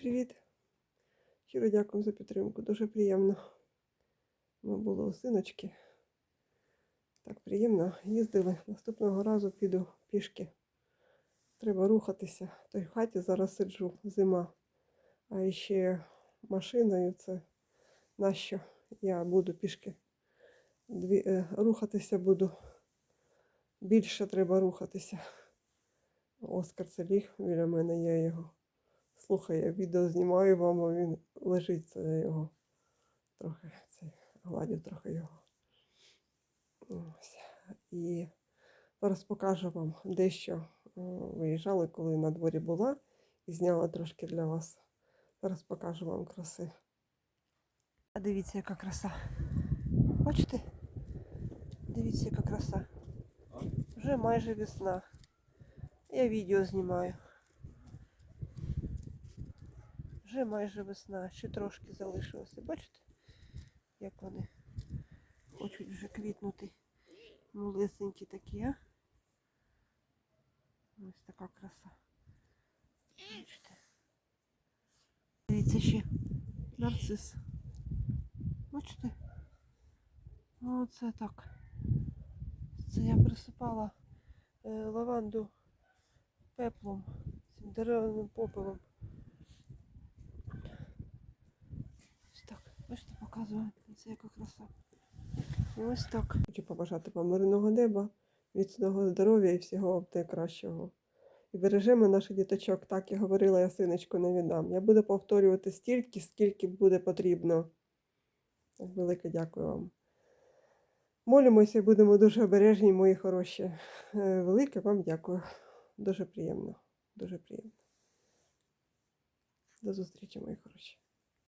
привіт! Щиро дякую за підтримку. Дуже приємно. Ми були у синочки. Так приємно. Їздили. Наступного разу піду пішки. Треба рухатися. То й в хаті зараз сиджу зима. А ще машиною це нащо я буду пішки. Дві, е, рухатися буду. Більше треба рухатися. Оскар це ліг біля мене, я його слухаю, я відео знімаю вам, а він лежить, це я його трохи цей, гладю трохи його. Ось. І зараз покажу вам дещо. Виїжджали, коли на дворі була, і зняла трошки для вас. Зараз покажу вам краси. А дивіться, яка краса. Бачите? Дивіться, яка краса. Вже майже весна. Я відео знімаю. Вже майже весна, ще трошки залишилося. Бачите, як вони хочуть вже квітнути. Малесенькі такі, а? Ось така краса. Бачите. Дивіться ще нарцис. Бачите? Ну, це так. Це я присипала е, лаванду пеплом, цим деревним попелом. Ось так, бачите. Це яка краса. І ось так. Хочу побажати вам мирного неба, міцного здоров'я і всього найкращого. І бережемо наших діточок, так і говорила я синочку не віддам. Я буду повторювати стільки, скільки буде потрібно. Велике дякую вам. Молимося і будемо дуже обережні, мої хороші. Е, Велике вам дякую. Дуже приємно. Дуже приємно. До зустрічі, мої хороші.